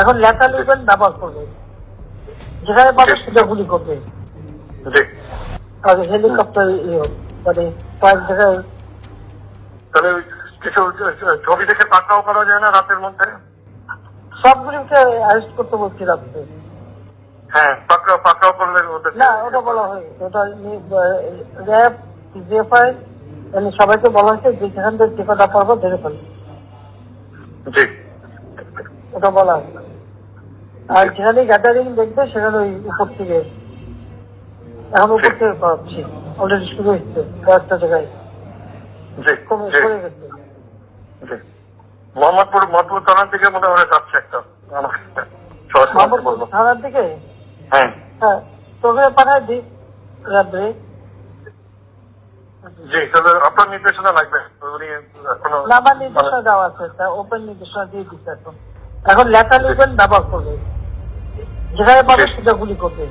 এখন লেখা লিখবেন ব্যবহার করবে যেখানে পাবে সেটা গুলি করবে। হেলিকপ্টার ইয়ে মানে কয়েক জায়গায় তাহলে কিছু ছবি দেখে পাকড়াও করা যায় না রাতের মধ্যে? সবগুলিকে অ্যারেস্ট করতে বলছি রাত্রে। হ্যাঁ পাকড়াও পাকড়াও করলে না ওটা বলা হয় ওটা র্যাব জিএফআই মানে সবাইকে বলা হয়েছে যে যেখান থেকে টিকাটা পারব ধরে ফেলবে। জি। ওটা বলা হয় আর যেখানে গ্যাদারিং দেখবে সেখানে ওই উপর থেকে এখন উপর থেকে করাচ্ছি অলরেডি শুরু হচ্ছে কয়েকটা জায়গায়। মোহাম্মদপুর থানার দিকে মনে হয় যাচ্ছে একটা। থানার দিকে? হ্যাঁ। হ্যাঁ তোকে পাঠায় দিই রাত্রে। জি তাহলে আপনার নির্দেশনা লাগবে। আমার নির্দেশনা দেওয়া আছে ওপেন নির্দেশনা দিয়ে দিচ্ছে এখন। এখন লেখা লিখবেন ব্যবহার করবে। যেখানে পাবে সেটা গুলি করবে।